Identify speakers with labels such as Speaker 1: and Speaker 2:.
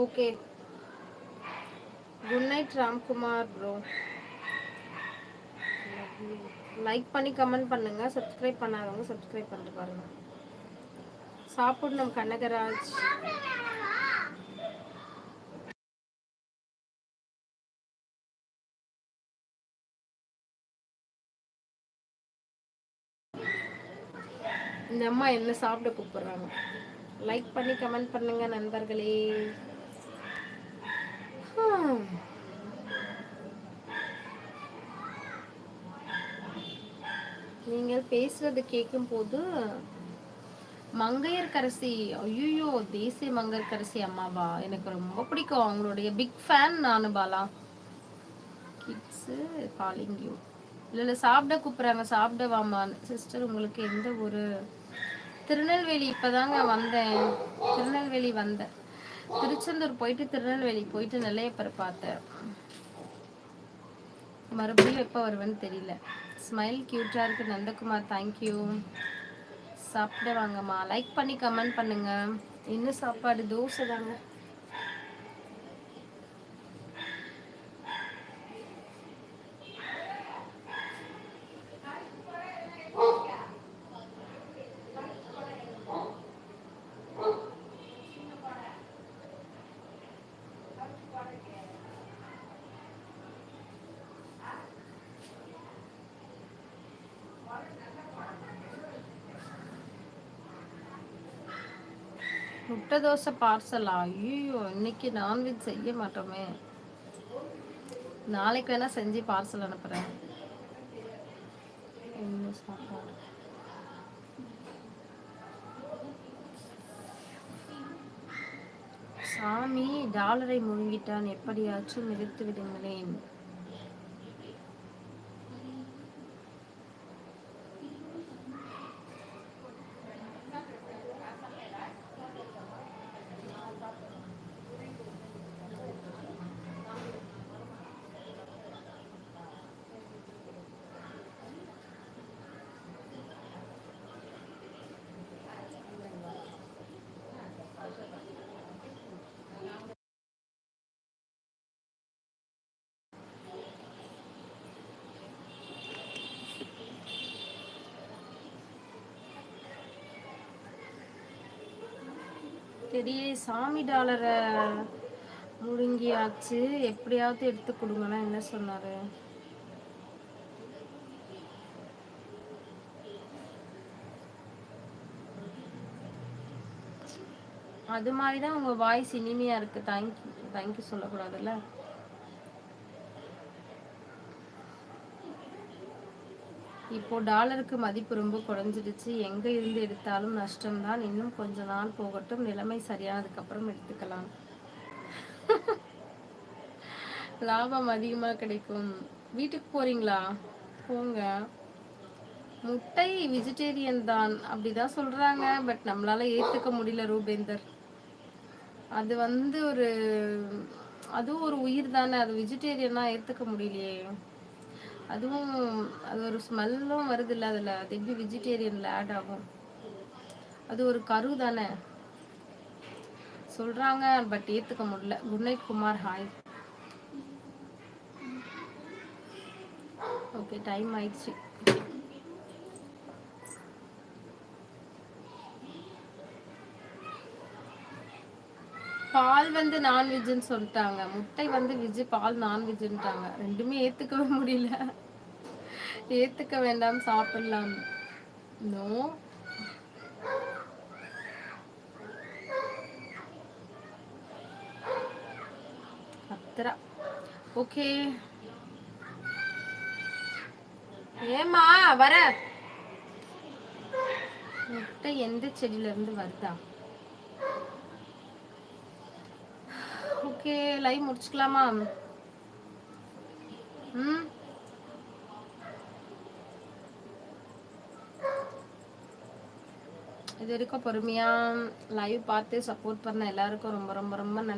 Speaker 1: Okay good night Ramkumar bro like பண்ணி comment பண்ணுங்க. Subscribe பண்ணாதவங்க சப்ஸ்கிரைப் பண்ணிட்டு பாருங்க. சாப்பிடணும் கனகராஜ். இந்த அம்மா என்ன சாப்பிட கூப்பிடுறாங்க? லைக் பண்ணி கமெண்ட் பண்ணுங்க நண்பர்களே. கலைஞர் பேசுறது கேட்கும் போது மங்கையர்கரசி ஐயோ தேசிய மங்கையர்கரசி அம்மாவா? எனக்கு ரொம்ப பிடிக்கும். அவங்களுடைய பிக் ஃபேன் நானு பாலா. கிட்ஸ் காலிங் யூ இல்லை இல்லை சாப்பிட கூப்பிட்றாங்க. சாப்பிட வாமா சிஸ்டர் உங்களுக்கு எந்த ஒரு திருநெல்வேலி இப்போதாங்க வந்தேன். திருநெல்வேலி வந்தேன். திருச்செந்தூர் போயிட்டு திருநெல்வேலி போயிட்டு நெல்லையப்பர் பார்த்தேன். மறுபடியும் எப்போ வருவேன்னு தெரியல. ஸ்மைல் க்யூட்டாக இருக்குது நந்தகுமார் தேங்க்யூ சாப்பிட வாங்கம்மா. லைக் பண்ணி கமெண்ட் பண்ணுங்கள் என்ன சாப்பாடு? தோசை தாங்க. முட்டை தோசை பார்சலா ஐயோ இன்னைக்கு நான்வெஜ் செய்ய மாட்டோமே. நாளைக்கு வேணா செஞ்சு பார்சல் அனுப்புகிறேன் என்ன சாப்பாடு? சாமி டாலரை முழுங்கிட்டான். எப்படியாச்சும் நிறுத்து விடுங்களேன். தெரிய சாமி டாலரை முழுங்கியாச்சு எப்படியாவது எடுத்து கொடுங்கன்னா என்ன சொன்னாரு? அது மாதிரி தான் உங்க வாய்ஸ் இனிமையா இருக்கு. தேங்க்யூ தேங்க்யூ சொல்லக்கூடாதுல்ல? இப்போ டாலருக்கு மதிப்பு ரொம்ப குறைஞ்சிடுச்சு. எங்க இருந்து எடுத்தாலும் நஷ்டம்தான். இன்னும் கொஞ்ச நாள் போகட்டும். நிலைமை சரியானதுக்கு அப்புறம் எடுத்துக்கலாம். லாபம் அதிகமா கிடைக்கும். வீட்டுக்கு போறீங்களா? போங்க. முட்டை வெஜிடேரியன் தான். அப்படிதான் சொல்றாங்க. பட் நம்மளால ஏத்துக்க முடியல ரூபேந்தர். அது வந்து ஒரு அதுவும் ஒரு உயிர் தானே. அது வெஜிடேரியனா ஏத்துக்க முடியலையே. அதுவும் அது ஒரு ஸ்மெல்லும் வருது இல்லை அதுல. அது எப்படி வெஜிடேரியன்ல ஆட் ஆகும்? அது ஒரு கரு தானே? சொல்றாங்க பட் ஏற்றுக்க முடியல. Good night Kumar. Hi okay time ஆயிடுச்சு. பால் வந்து நான்வெஜ்ன்னு சொல்லிட்டாங்க. முட்டை வந்து வெஜ் பால் நான்வெஜ்ன்ட்டாங்க ரெண்டுமே ஏற்றுக்கவே முடியல. ஏத்துக்க வேண்டாம் சாப்பிடலாம். நோ கத்துறா ஓகே ஏமா வர. முட்டை எந்த செடியில இருந்து வருதா? ஓகே லைவ் முடிச்சுக்கலாமா? ம்? இது வரைக்கும் பொறுமையாக லைவ் பார்த்து சப்போர்ட் பண்ண எல்லாருக்கும் ரொம்ப ரொம்ப ரொம்ப நன்றி.